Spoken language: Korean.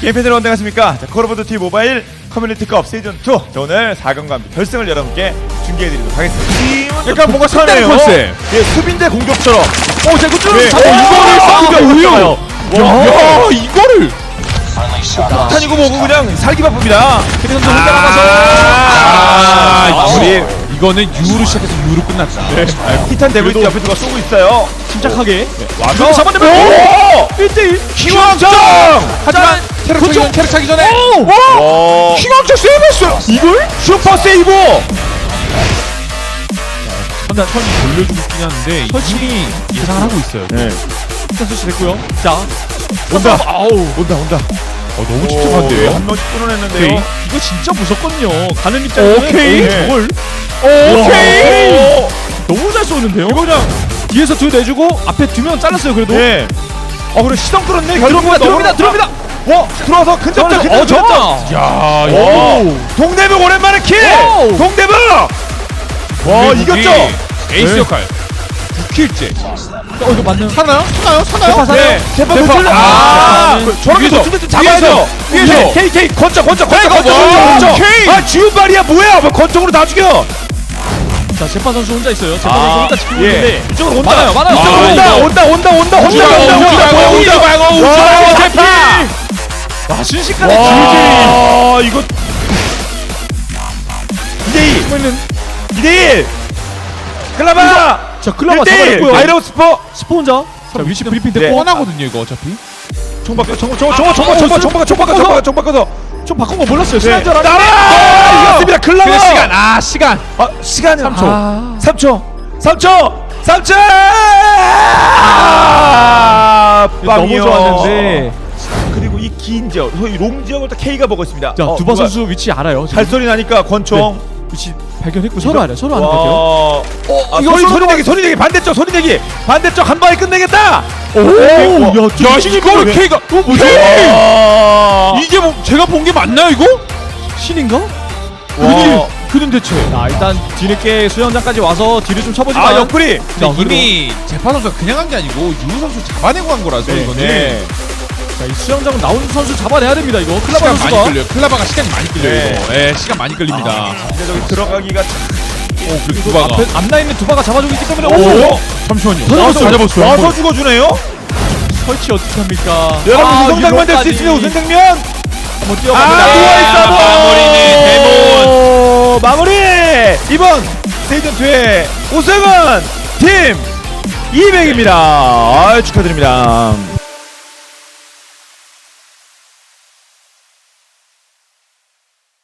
게임팬들 안녕하십니까 자, 콜 오브 듀티 모바일 커뮤니티컵 시즌 2 자, 오늘 4강과 결승을 여러분께 중계해드리도록 하겠습니다 약간 뭔가 컨셉. 예, 수빈대 공격처럼 오, 자, 이거 뚫어. 네. 이거를 아, 아. 와. 야, 이거를. 탄이고 뭐고 그냥 살기 바쁩니다 그래서 혼자 남아서. 아, 아, 우리 이거는 U로 시작해서 U로 끝났다. 티탄 데블리스 옆에 누가 쏘고 있어요 침착하게 와서 잡아내면 오! 1대1 킹왕짱! 하지만 캐릭 차기 전 캐릭 차기 전에. 와! 킹왕차 세이브했어요. 이걸? 슈퍼 세이브! 한단 턴이 돌려주고 있긴 하는데 이미 예상을 하고 있어요. 네. 일단 설치 됐고요. 자. 온다 아우, 온다 온다 어, 너무 오, 집중한데요. 한 명씩 끊어냈는데요? 오케이. 이거 진짜 무섭거든요. 가는 입장에서는. 오케이. 어, 저걸. 오케이! 와, 너무 잘 쏘는데요? 이거 그냥 뒤에서 둘 내주고 앞에 두 명 잘랐어요 그래도. 네. 어 그래 시동 끌었네. 결국 들어옵니다 들어옵니다 들어옵니다 와 들어와서 근접전 어, 근접전 저- 야, 오 동대북 오랜만에 킬 오! 동대북 와 이겼죠 에이스 네. 역할. 9킬째. 어 이거 맞는 사나요? 사나요? 사나요? 네 제파 제파. 돌려 아, 아 네. 저렇게 위에서, 좀 잡아야죠 위에서. 위에서 K K 건져 건져 와, 건져 K. 아 지훈발이야 뭐야 뭐 건정으로 다 죽여 자 재판 선수 혼자 있어요 재판 아, 선수 혼자 지키고 예. 있는데 이쪽으로 온다 많아요, 많아요. 이쪽으로 아, 온다 이거. 온다 온다 온다 온다 오지 온다 말고, 온다 오지 온다 말고, 온다 오지 말고, 오지 와, 말고, 제파 와 순식간에 와. 이거 2대2 그러면은 2대1 클라바. 자 클라바 1대1 잡아냈고요. 아이러브 스포. 스포 혼자? 자, 위치 브리핑 네. 됐고. 뻔하거든요, 이거 어차피. 총 바꿔 총 총, 총, 총, 총, 총, 총, 총 바꿔 총 바꿔 총 바꿔 총 바꿔서. 좀 바꾼 거 몰랐어요. 네. 순한 줄 알았는데. 따라! 이겼습니다. 근데 시간, 아, 시간. 아 시간이 3초. 아. 3초. 3초! 3초! 아, 너무 빵이요. 좋았는데 긴 지역 소위 롱 지역을 또 K가 보고 있습니다 자 어, 두바 누가 선수 위치 알아요 지금 발소리 나니까 권총 위치 발견했고 서로 알아요 서로 아는 것 같아요 와. 아, 이거 소리 소리 내기 소리 내기 반대쪽 소리 내기 반대쪽 한 방에 끝내겠다 오야 야, 이거를 K가. 어, 뭐지? 와. 이게 뭐, 제가 본 게 맞나요, 이거? 신인가? 와. 그는 대체. 자 일단 뒤늦게 수영장까지 와서 뒤를 좀 쳐보지만 아 옆구리 자, 그래도- 이미 재파 선수가 그냥 한 게 아니고 유 선수 잡아내고 한 거라서 네, 이거는 네. 자, 이 수영장 나온 선수 잡아내야 됩니다 이거 클라바 시간 많이 선수가 끌려요. 클라바가 시간이 많이 끌려요. 네. 이거. 예, 시간 많이 끌립니다. 근데 저기 들어가기가 참 오, 그리고 두바가. 앞에 앞라인은 두바가 잡아주고 있기 때문에 오! 오 잠시만요. 더 와서 잡았어요. 와서 죽어주네요 설치 어떻게 합니까? 여러분 아, 우승장면 될수 유로까지 있으면 우승장면 한번 아 뛰어갑니다. 누워있어 마무리는 마무리 이번 시즌2의 우승은 팀 200입니다 아, 축하드립니다